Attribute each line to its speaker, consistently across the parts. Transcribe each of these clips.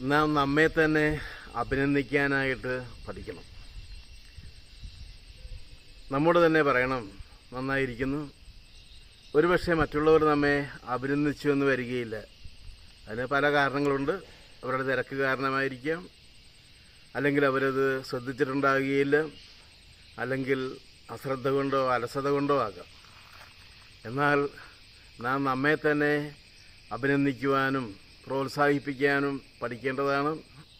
Speaker 1: നാം നമ്മെ തന്നെ അഭിനന്ദിക്കാനായിട്ട് പഠിക്കണം. നമ്മോട് തന്നെ പറയണം നന്നായിരിക്കുന്നു. ഒരുപക്ഷെ മറ്റുള്ളവർ നമ്മെ അഭിനന്ദിച്ചു എന്ന് വരികയില്ല. അതിന് പല കാരണങ്ങളുണ്ട്. അവരുടെ തിരക്ക് കാരണമായിരിക്കാം. അല്ലെങ്കിൽ അവരത് ശ്രദ്ധിച്ചിട്ടുണ്ടാകുകയില്ല. അല്ലെങ്കിൽ അശ്രദ്ധ കൊണ്ടോ അലസത കൊണ്ടോ ആകാം. എന്നാൽ നാം നമ്മെ തന്നെ അഭിനന്ദിക്കുവാനും പ്രോത്സാഹിപ്പിക്കാനും പഠിക്കേണ്ടതാണ്.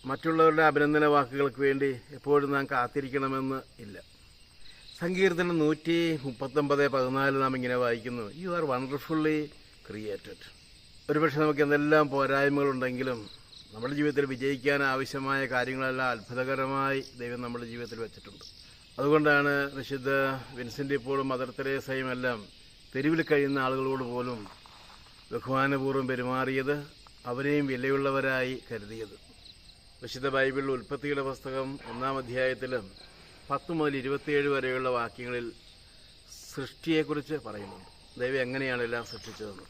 Speaker 1: മറ്റുള്ളവരുടെ അഭിനന്ദന വാക്കുകൾക്ക് വേണ്ടി എപ്പോഴും നാം കാത്തിരിക്കണമെന്ന് ഇല്ല. സങ്കീർത്തനം നൂറ്റി മുപ്പത്തൊമ്പത് പതിനാല് നാം ഇങ്ങനെ വായിക്കുന്നു. യു ആർ വണ്ടർഫുള്ളി ക്രിയേറ്റഡ് ഒരുപക്ഷെ നമുക്ക് എന്തെല്ലാം പോരായ്മകളുണ്ടെങ്കിലും നമ്മുടെ ജീവിതത്തിൽ വിജയിക്കാൻ ആവശ്യമായ കാര്യങ്ങളെല്ലാം അത്ഭുതകരമായി ദൈവം നമ്മുടെ ജീവിതത്തിൽ വെച്ചിട്ടുണ്ട്. അതുകൊണ്ടാണ് വിശുദ്ധ വിൻസെന്റ് ഇപ്പോഴും മദർ തെരേസയും എല്ലാം തെരുവിൽ കഴിയുന്ന ആളുകളോട് പോലും ബഹുമാനപൂർവം പെരുമാറിയത്. അവരെയും വിലയുള്ളവരായി കരുതിയത്. വിശുദ്ധ ബൈബിൾ ഉൽപ്പത്തിയുടെ പുസ്തകം ഒന്നാം അധ്യായത്തിൽ പത്ത് മുതൽ ഇരുപത്തിയേഴ് വരെയുള്ള വാക്യങ്ങളിൽ സൃഷ്ടിയെക്കുറിച്ച് പറയുന്നുണ്ട്. ദൈവം എങ്ങനെയാണ് എല്ലാം സൃഷ്ടിച്ചതെന്ന്.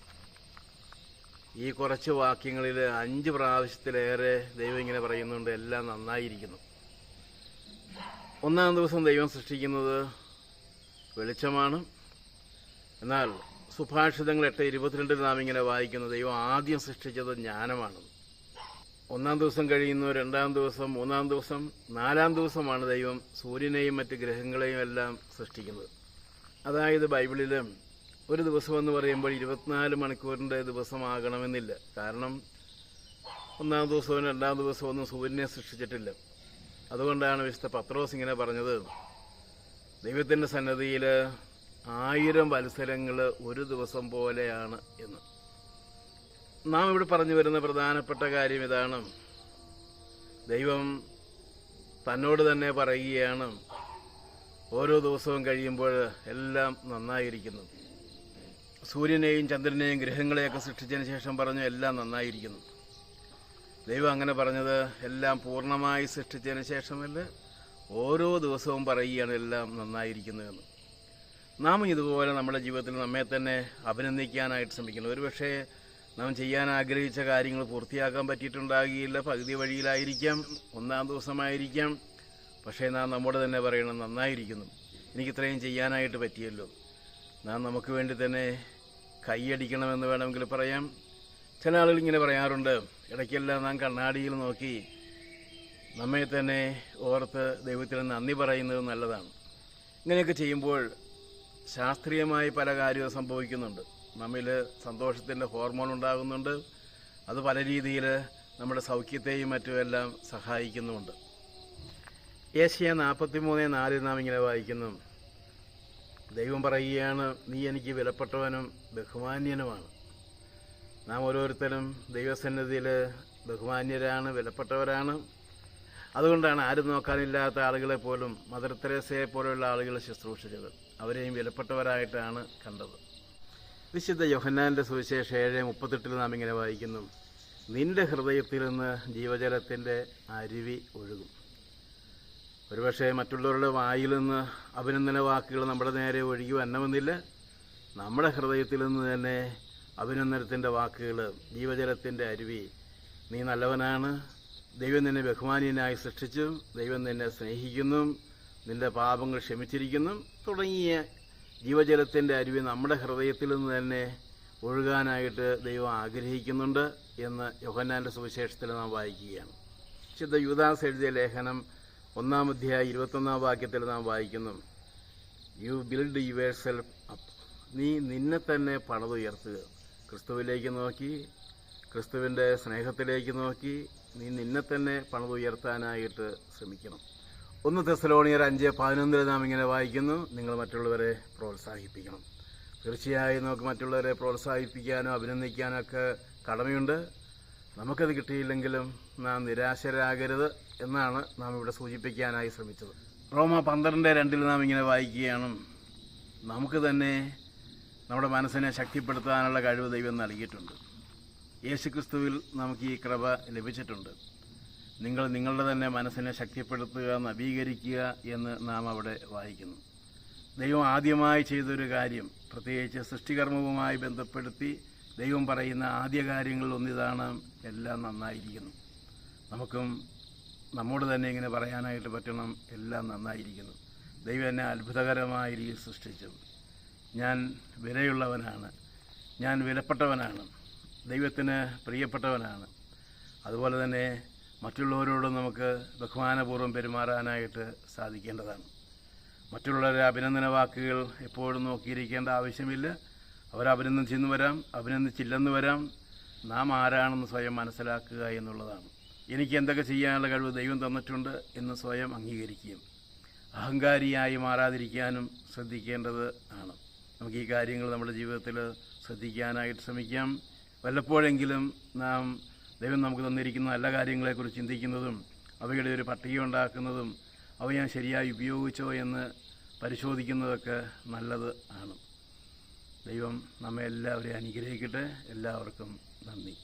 Speaker 1: ഈ കുറച്ച് വാക്യങ്ങളിൽ അഞ്ച് പ്രാവശ്യത്തിലേറെ ദൈവം ഇങ്ങനെ പറയുന്നുണ്ട്. എല്ലാം നന്നായിരിക്കുന്നു. ഒന്നാം ദിവസം ദൈവം സൃഷ്ടിക്കുന്നത് വെളിച്ചമാണ്. എന്നാൽ സുഭാഷിതങ്ങൾ എട്ട് ഇരുപത്തിരണ്ടിൽ നാം ഇങ്ങനെ വായിക്കുന്നത് ദൈവം ആദ്യം സൃഷ്ടിച്ചത് ജ്ഞാനമാണ്. ഒന്നാം ദിവസം കഴിയുന്നു രണ്ടാം ദിവസം മൂന്നാം ദിവസം നാലാം ദിവസമാണ് ദൈവം സൂര്യനെയും മറ്റ് ഗ്രഹങ്ങളെയും എല്ലാം സൃഷ്ടിക്കുന്നത്. അതായത് ബൈബിളിൽ ഒരു ദിവസം എന്ന് പറയുമ്പോൾ ഇരുപത്തിനാല് മണിക്കൂറിന്റെ ദിവസമാകണമെന്നില്ല. കാരണം ഒന്നാം ദിവസവും രണ്ടാം ദിവസവും ഒന്നും സൂര്യനെ സൃഷ്ടിച്ചിട്ടില്ല. അതുകൊണ്ടാണ് വിശുദ്ധ പത്രോസ് ഇങ്ങനെ പറഞ്ഞത് ദൈവത്തിന്റെ സന്നദ്ധിയിൽ ആയിരം വത്സരങ്ങൾ ഒരു ദിവസം പോലെയാണ് എന്ന്. നാം ഇവിടെ പറഞ്ഞു വരുന്ന പ്രധാനപ്പെട്ട കാര്യം ഇതാണ്. ദൈവം തന്നോട് തന്നെ പറയുകയാണ് ഓരോ ദിവസവും കഴിയുമ്പോൾ എല്ലാം നന്നായിരിക്കുന്നു. സൂര്യനെയും ചന്ദ്രനെയും ഗ്രഹങ്ങളെയൊക്കെ സൃഷ്ടിച്ചതിന് ശേഷം പറഞ്ഞു എല്ലാം നന്നായിരിക്കുന്നു. ദൈവം അങ്ങനെ പറഞ്ഞത് എല്ലാം പൂർണമായി സൃഷ്ടിച്ചതിന് ശേഷമല്ല ഓരോ ദിവസവും പറയുകയാണ് എല്ലാം നന്നായിരിക്കുന്നു എന്ന്. നാം ഇതുപോലെ നമ്മുടെ ജീവിതത്തിൽ നമ്മെ തന്നെ അഭിനന്ദിക്കാനായിട്ട് ശ്രമിക്കുന്നു. ഒരുപക്ഷെ നാം ചെയ്യാൻ ആഗ്രഹിച്ച കാര്യങ്ങൾ പൂർത്തിയാക്കാൻ പറ്റിയിട്ടുണ്ടാകുകയില്ല പകുതി വഴിയിലായിരിക്കാം ഒന്നാം ദിവസമായിരിക്കാം. പക്ഷേ നാം നമ്മോട് തന്നെ പറയണം നന്നായിരിക്കുന്നു. എനിക്ക് ഇത്രയും ചെയ്യാനായിട്ട് പറ്റിയല്ലോ. നാം നമുക്ക് വേണ്ടി തന്നെ കൈയടിക്കണമെന്ന് വേണമെങ്കിൽ പറയാം. ചില ആളുകൾ ഇങ്ങനെ പറയാറുണ്ട് ഇടയ്ക്കെല്ലാം നാം കണ്ണാടിയിൽ നോക്കി നമ്മെ തന്നെ ഓർത്ത് ദൈവത്തിന് നന്ദി പറയുന്നത് നല്ലതാണ്. ഇങ്ങനെയൊക്കെ ചെയ്യുമ്പോൾ ശാസ്ത്രീയമായി പല കാര്യവും സംഭവിക്കുന്നുണ്ട്. നമ്മിൽ സന്തോഷത്തിന്റെ ഹോർമോൺ ഉണ്ടാകുന്നുണ്ട്. അത് പല രീതിയിൽ നമ്മുടെ സൗഖ്യത്തെയും മറ്റുമെല്ലാം സഹായിക്കുന്നുമുണ്ട്. ഏഷ്യ നാൽപ്പത്തി മൂന്ന് നാലിൽ നാം ഇങ്ങനെ വായിക്കുന്നു. ദൈവം പറയുകയാണ് നീ എനിക്ക് വിലപ്പെട്ടവനും ബഹുമാന്യനുമാണ്. നാം ഓരോരുത്തരും ദൈവസന്നിധിയിൽ ബഹുമാന്യരാണ് വിലപ്പെട്ടവരാണ്. അതുകൊണ്ടാണ് ആരും നോക്കാനില്ലാത്ത ആളുകളെ പോലും മദർ തെരേസയെ പോലെയുള്ള ആളുകൾ ശുശ്രൂഷിച്ചത് അവരെയും വിലപ്പെട്ടവരായിട്ടാണ് കണ്ടത്. വിശുദ്ധ യോഹന്നാന്റെ സുവിശേഷം ഏഴ് മുപ്പത്തെട്ടിൽ നാം ഇങ്ങനെ വായിക്കുന്നു. നിന്റെ ഹൃദയത്തിൽ നിന്ന് ജീവജലത്തിന്റെ അരുവി ഒഴുകും. ഒരുപക്ഷെ മറ്റുള്ളവരുടെ വായിൽ നിന്ന് അഭിനന്ദന വാക്കുകൾ നമ്മുടെ നേരെ ഒഴുകി വരണമെന്നില്ല. നമ്മുടെ ഹൃദയത്തിൽ നിന്ന് തന്നെ അഭിനന്ദനത്തിന്റെ വാക്കുകൾ ജീവജലത്തിന്റെ അരുവി. നീ നല്ലവനാണ്. ദൈവം നിന്നെ ബഹുമാനീയനായി സൃഷ്ടിച്ചു ദൈവം നിന്നെ സ്നേഹിക്കുന്നു. നിന്റെ പാപങ്ങൾ ക്ഷമിച്ചിരിക്കുന്നു. തുടങ്ങിയ ജീവജലത്തിന്റെ അരുവി നമ്മുടെ ഹൃദയത്തിൽ നിന്ന് തന്നെ ഒഴുകാനായിട്ട് ദൈവം ആഗ്രഹിക്കുന്നുണ്ട് എന്ന് യോഹന്നാന്റെ സുവിശേഷത്തിൽ നാം വായിക്കുകയാണ്. വിശുദ്ധ യുദാസ് എഴുതിയ ലേഖനം ഒന്നാം അധ്യായ ഇരുപത്തൊന്നാം വാക്യത്തിൽ നാം വായിക്കുന്നു. You build yourself up നീ നിന്നെ തന്നെ പണതുയർത്തുക. ക്രിസ്തുവിലേക്ക് നോക്കി ക്രിസ്തുവിന്റെ സ്നേഹത്തിലേക്ക് നോക്കി നീ നിന്നെ തന്നെ പണതുയർത്താനായിട്ട് ശ്രമിക്കണം. ഒന്ന് തെസലോണിയർ അഞ്ച് പതിനൊന്നിൽ നാം ഇങ്ങനെ വായിക്കുന്നു. നിങ്ങൾ മറ്റുള്ളവരെ പ്രോത്സാഹിപ്പിക്കണം. തീർച്ചയായും നമുക്ക് മറ്റുള്ളവരെ പ്രോത്സാഹിപ്പിക്കാനോ അഭിനന്ദിക്കാനോ ഒക്കെ കടമയുണ്ട്. നമുക്കത് കിട്ടിയില്ലെങ്കിലും നാം നിരാശരാകരുത് എന്നാണ് നാം ഇവിടെ സൂചിപ്പിക്കാനായി ശ്രമിച്ചത്. റോമ പന്ത്രണ്ട് രണ്ടിൽ നാം ഇങ്ങനെ വായിക്കുകയാണ്. നമുക്ക് തന്നെ നമ്മുടെ മനസ്സിനെ ശക്തിപ്പെടുത്താനുള്ള കഴിവ് ദൈവം നൽകിയിട്ടുണ്ട്. യേശുക്രിസ്തുവിൽ നമുക്ക് ഈ കൃപ ലഭിച്ചിട്ടുണ്ട്. നിങ്ങൾ നിങ്ങളുടെ തന്നെ മനസ്സിനെ ശക്തിപ്പെടുത്തുക നവീകരിക്കുക എന്ന് നാം അവിടെ വായിക്കുന്നു. ദൈവം ആദ്യമായി ചെയ്തൊരു കാര്യം പ്രത്യേകിച്ച് സൃഷ്ടികർമ്മവുമായി ബന്ധപ്പെടുത്തി ദൈവം പറയുന്ന ആദ്യ കാര്യങ്ങളിൽ ഒന്നിതാണ് എല്ലാം നന്നായിരിക്കുന്നു. നമുക്കും നമ്മോട് തന്നെ ഇങ്ങനെ പറയാനായിട്ട് പറ്റണം എല്ലാം നന്നായിരിക്കുന്നു. ദൈവം എന്നെ അത്ഭുതകരമായ രീതിയിൽ സൃഷ്ടിച്ചു. ഞാൻ വിലയുള്ളവനാണ്. ഞാൻ വിലപ്പെട്ടവനാണ്. ദൈവത്തിന് പ്രിയപ്പെട്ടവനാണ്. അതുപോലെ തന്നെ മറ്റുള്ളവരോട് നമുക്ക് ബഹുമാനപൂർവം പെരുമാറാനായിട്ട് സാധിക്കേണ്ടതാണ്. മറ്റുള്ളവരുടെ അഭിനന്ദന വാക്കുകൾ എപ്പോഴും നോക്കിയിരിക്കേണ്ട ആവശ്യമില്ല. അവർ അഭിനന്ദിച്ചെന്ന് വരാം അഭിനന്ദിച്ചില്ലെന്ന് വരാം. നാം ആരാണെന്ന് സ്വയം മനസ്സിലാക്കുക എന്നുള്ളതാണ്. എനിക്ക് എന്തൊക്കെ ചെയ്യാനുള്ള കഴിവ് ദൈവം തന്നിട്ടുണ്ട് എന്ന് സ്വയം അംഗീകരിക്കുകയും അഹങ്കാരിയായി മാറാതിരിക്കാനും ശ്രദ്ധിക്കേണ്ടത് ആണ്. നമുക്ക് ഈ കാര്യങ്ങൾ നമ്മുടെ ജീവിതത്തിൽ ശ്രദ്ധിക്കാനായിട്ട് ശ്രമിക്കാം. വല്ലപ്പോഴെങ്കിലും നാം ദൈവം നമുക്ക് തന്നിരിക്കുന്ന നല്ല കാര്യങ്ങളെക്കുറിച്ച് ചിന്തിക്കുന്നതും അവയുടെ ഒരു പട്ടിക ഉണ്ടാക്കുന്നതും അവ ഞാൻ ശരിയായി ഉപയോഗിച്ചോ എന്ന് പരിശോധിക്കുന്നതൊക്കെ നല്ലത് ആണ്. ദൈവം നമ്മെ എല്ലാവരെയും അനുഗ്രഹിക്കട്ടെ. എല്ലാവർക്കും നന്ദി.